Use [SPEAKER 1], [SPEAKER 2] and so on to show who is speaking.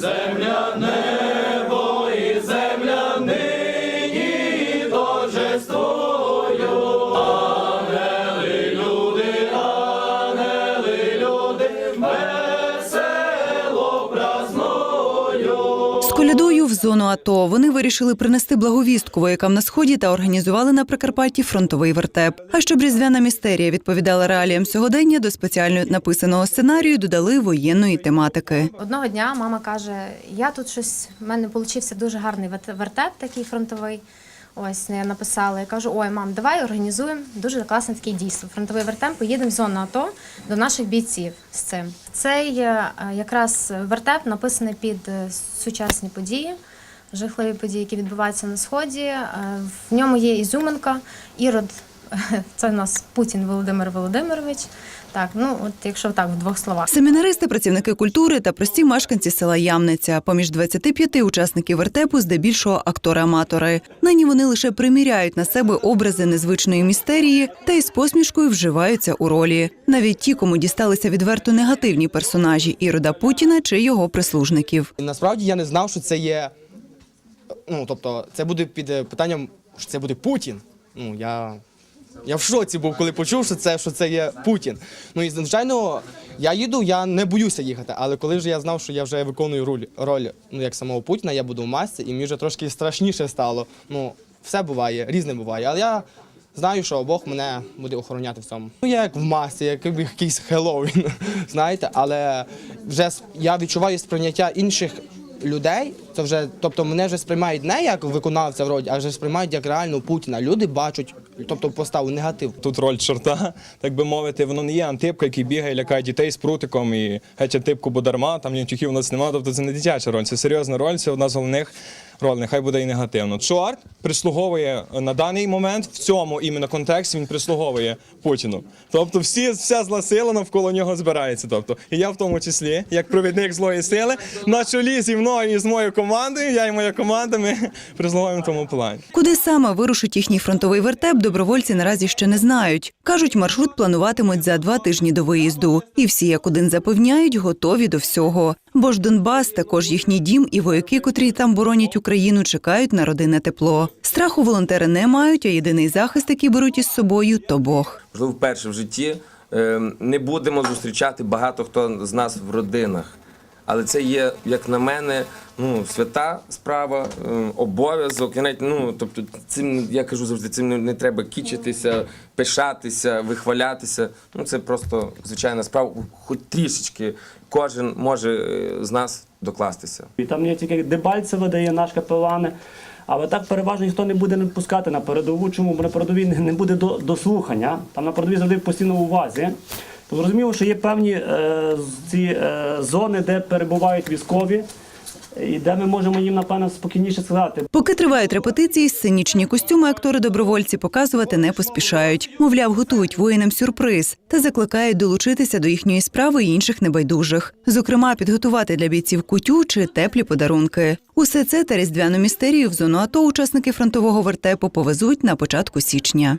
[SPEAKER 1] З зону АТО вони вирішили принести благовістку воякам на сході та організували на Прикарпатті фронтовий вертеп. А щоб різдвяна містерія відповідала реаліям сьогодення, до спеціально написаного сценарію додали воєнної тематики.
[SPEAKER 2] Одного дня мама каже: я тут щось, в мене получився дуже гарний вертеп, такий фронтовий. Ось я написала. Я кажу: ой, мам, давай організуємо дуже класне таке дійство. Фронтовий вертеп, поїдемо в зону АТО до наших бійців з цим. Цей е, якраз вертеп написаний під е, сучасні події, жахливі події, які відбуваються на сході. Е, В ньому є ізюминка, ірод. Це у нас Путін Володимир Володимирович. Так, ну от якщо так в двох словах.
[SPEAKER 1] Семінаристи, працівники культури та прості мешканці села Ямниця. Поміж 25 учасників вертепу здебільшого актори-аматори. Нині вони лише приміряють на себе образи незвичної містерії та із посмішкою вживаються у ролі. Навіть ті, кому дісталися відверто негативні персонажі Ірода Путіна чи його прислужників.
[SPEAKER 3] Насправді я не знав, що це є. Ну, тобто, це буде під е, питанням, що це буде Путін. Ну, я, я в шоці був, коли почув, що це, що це є Путін. Ну і звичайно, я їду, я не боюся їхати. Але коли вже я знав, що я вже виконую роль, роль ну, як самого Путіна, я буду в масці, і мені вже трошки страшніше стало. Ну, все буває, різне буває. Але я знаю, що Бог мене буде охороняти в цьому. Ну, я як в масці, як якийсь Хеллоуін, знаєте, але вже я відчуваю сприйняття інших людей. Це вже, тобто мене вже сприймають не як виконавця вроді, а вже сприймають як реально Путіна. Люди бачать, тобто поставу негатив.
[SPEAKER 4] Тут роль чорта, так би мовити, воно не є антипка, який бігає, лякає дітей з прутиком і геть антипку бударма, там нічого у нас немає. Тобто це не дитяча роль, це серйозна роль, це одна з головних ролей, нехай буде і негативно. Чорт прислуговує на даний момент в цьому іменно контексті він прислуговує Путіну. Тобто всі, вся зла сила навколо нього збирається. Тобто, і я в тому числі, як провідник злої сили, на чолі зі мною і з моєю командою, я і моя команда, ми прислуговуємо в тому плані.
[SPEAKER 1] Куди саме вирушить їхній фронтовий вертеп, добровольці наразі ще не знають. Кажуть, маршрут плануватимуть за два тижні до виїзду. І всі як один запевняють, готові до всього. Бо ж Донбас також їхній дім, і вояки, котрі там боронять Україну, чекають на родинне тепло. Страху волонтери не мають, а єдиний захист, який беруть із собою, то Бог.
[SPEAKER 5] можливо, вперше в житті е, не будемо зустрічати багато хто з нас в родинах. Але це є, як на мене, ну, свята справа, е, обов'язок. Я навіть, ну, тобто, цим я кажу завжди, цим не, треба кічитися, пишатися, вихвалятися. Ну, це просто звичайна справа. Хоч трішечки кожен може е, з нас докластися.
[SPEAKER 6] І там є тільки Дебальцеве, де наш капелан. Але так переважно ніхто не буде не пускати на передову. Чому? На передовій не- буде до, дослухання. Там на передовій завжди постійно увазі. Зрозуміло, що є певні е, ці е, зони, де перебувають військові, і де ми можемо їм, напевно, спокійніше сказати.
[SPEAKER 1] Поки тривають репетиції, сценічні костюми актори-добровольці показувати не поспішають. Мовляв, готують воїнам сюрприз та закликають долучитися до їхньої справи і інших небайдужих. Зокрема, підготувати для бійців кутю чи теплі подарунки. Усе це та різдвяну містерію в зону АТО учасники фронтового вертепу повезуть на початку січня.